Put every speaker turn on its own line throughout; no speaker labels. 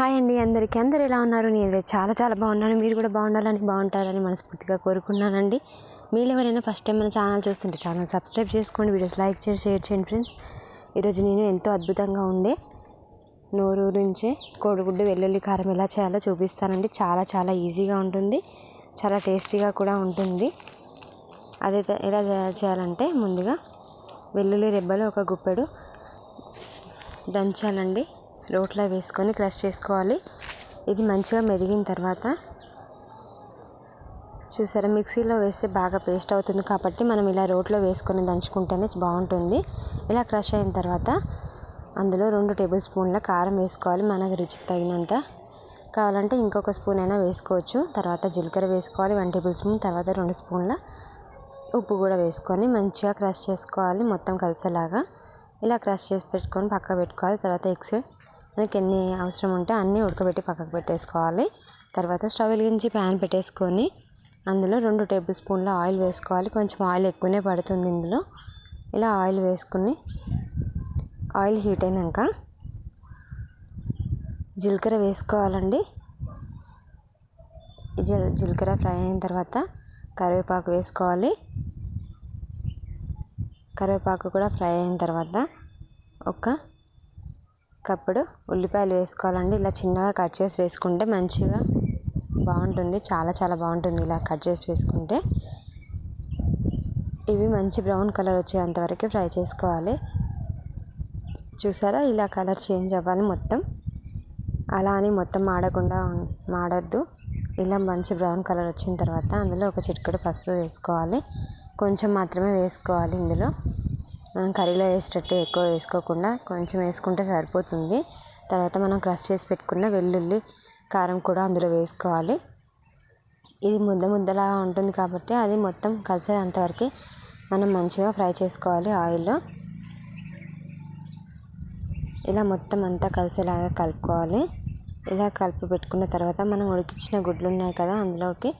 Hi అండి అందరికీ. అందరు ఎలా ఉన్నారు? నేను చాలా చాలా బాగున్నాను. మీరు కూడా బాగుండాలని బాగుంటారని మనస్ఫూర్తిగా కోరుకున్నానండి మీరు ఎవరైనా ఫస్ట్ టైం మన ఛానల్ చూస్తుంటే ఛానల్ సబ్స్క్రైబ్ చేసుకోండి. వీడియోస్ లైక్ చేసి షేర్ చేయండి ఫ్రెండ్స్ ఈరోజు నేను ఎంతో అద్భుతంగా ఉండే నోరూరించే కోడిగుడ్డు వెల్లుల్లి కారం ఎలా చేయాలో చూపిస్తానండి. చాలా చాలా ఈజీగా ఉంటుంది. చాలా టేస్టీగా కూడా ఉంటుంది. అదే ఎలా చేయాలంటే ముందుగా వెల్లుల్లి రెబ్బలు ఒక గుప్పెడు దంచాలండి. రోట్లో వేసుకొని క్రష్ చేసుకోవాలి. ఇది మంచిగా మెరిగిన తర్వాత చూసారా మిక్సీలో వేస్తే బాగా పేస్ట్ అవుతుంది కాబట్టి మనం ఇలా రోట్లో వేసుకొని దంచుకుంటేనే బాగుంటుంది. ఇలా క్రష్ అయిన తర్వాత అందులో రెండు టేబుల్ స్పూన్ల కారం వేసుకోవాలి మనకు రుచికి తగినంత. కావాలంటే ఇంకొక స్పూన్ అయినా వేసుకోవచ్చు. తర్వాత జీలకర్ర వేసుకోవాలి వన్ టేబుల్ స్పూన్. తర్వాత రెండు స్పూన్ల ఉప్పు కూడా వేసుకొని మంచిగా క్రష్ చేసుకోవాలి మొత్తం కలిసేలాగా. ఇలా క్రష్ చేసి పెట్టుకొని పక్క పెట్టుకోవాలి. తర్వాత ఎగ్స్ మనకి ఎన్ని అవసరం ఉంటే అన్నీ ఉడకబెట్టి పక్కకు పెట్టేసుకోవాలి. తర్వాత స్టవ్ వెలిగించి ప్యాన్ పెట్టేసుకొని అందులో రెండు టేబుల్ స్పూన్ల ఆయిల్ వేసుకోవాలి. కొంచెం ఆయిల్ ఎక్కువనే పడుతుంది ఇందులో. ఇలా ఆయిల్ వేసుకుని ఆయిల్ హీట్ అయినాక జీలకర్ర వేసుకోవాలండి. జీలకర్ర ఫ్రై అయిన తర్వాత కరివేపాకు వేసుకోవాలి. కరివేపాకు కూడా ఫ్రై అయిన తర్వాత ఒక కప్పుడు ఉల్లిపాయలు వేసుకోవాలండి. ఇలా చిన్నగా కట్ చేసి వేసుకుంటే మంచిగా బాగుంటుంది. చాలా చాలా బాగుంటుంది ఇలా కట్ చేసి వేసుకుంటే. ఇవి మంచి బ్రౌన్ కలర్ వచ్చేంతవరకు ఫ్రై చేసుకోవాలి. చూసారా? ఇలా కలర్ చేంజ్ అవ్వాలి మొత్తం. అలా అని మొత్తం మాడకుండా మాడద్దు. ఇలా మంచి బ్రౌన్ కలర్ వచ్చిన తర్వాత అందులో ఒక చిటికెడు పసుపు వేసుకోవాలి. కొంచెం మాత్రమే వేసుకోవాలి ఇందులో. మనం కర్రీలో వేసేటట్టు ఎక్కువ వేసుకోకుండా కొంచెం వేసుకుంటే సరిపోతుంది. తర్వాత మనం క్రష్ చేసి పెట్టుకున్న వెల్లుల్లి కారం కూడా అందులో వేసుకోవాలి. ఇది ముద్ద ముద్దలా ఉంటుంది కాబట్టి అది మొత్తం కలిసేంతవరకు మనం మంచిగా ఫ్రై చేసుకోవాలి ఆయిల్లో. ఇలా మొత్తం అంతా కలిసేలాగా కలుపుకోవాలి. ఇలా కలిపి పెట్టుకున్న తర్వాత మనం ఉడికించిన గుడ్లు ఉన్నాయి కదా అందులోకి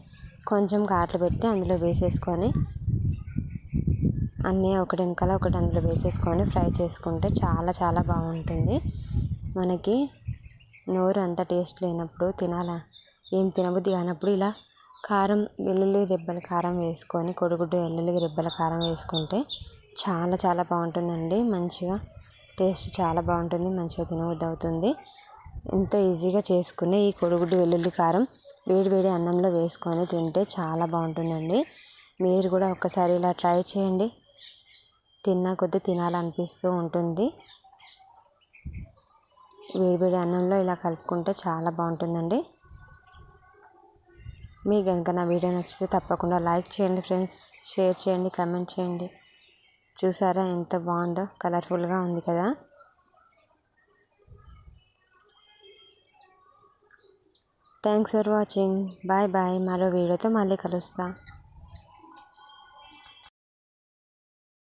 కొంచెం కాట్లు పెట్టి అందులో వేసేసుకొని అన్నీ ఒకటి వెనకాల ఒకటి అందులో వేసేసుకొని ఫ్రై చేసుకుంటే చాలా చాలా బాగుంటుంది. మనకి నోరు అంత టేస్ట్ లేనప్పుడు తినాలా? ఏం తినబుద్ధి కానప్పుడు ఇలా కారం వెల్లుల్లి రెబ్బల కారం వేసుకొని కొడుగుడ్డు వెల్లుల్లి రెబ్బల కారం వేసుకుంటే చాలా చాలా బాగుంటుందండి. మంచిగా టేస్ట్ చాలా బాగుంటుంది మంచిగా తినబుద్ధి అవుతుంది. ఎంతో ఈజీగా చేసుకునే ఈ కొడుగుడ్డు వెల్లుల్లి కారం వేడి వేడి అన్నంలో వేసుకొని తింటే చాలా బాగుంటుందండి. మీరు కూడా ఒక్కసారి ఇలా ట్రై చేయండి. తిన్న కొద్దీ తినాలనిపిస్తూ ఉంటుంది. వేడివేడి అన్నంలో ఇలా కలుపుకుంటే చాలా బాగుంటుందండి. మీకు కనుక నా వీడియో నచ్చితే తప్పకుండా లైక్ చేయండి ఫ్రెండ్స్. షేర్ చేయండి కమెంట్ చేయండి. చూసారా ఎంత బాగుందో? కలర్ఫుల్గా ఉంది కదా? Thanks for watching. Bye bye. మరో వీడియోతో మళ్ళీ కలుస్తా.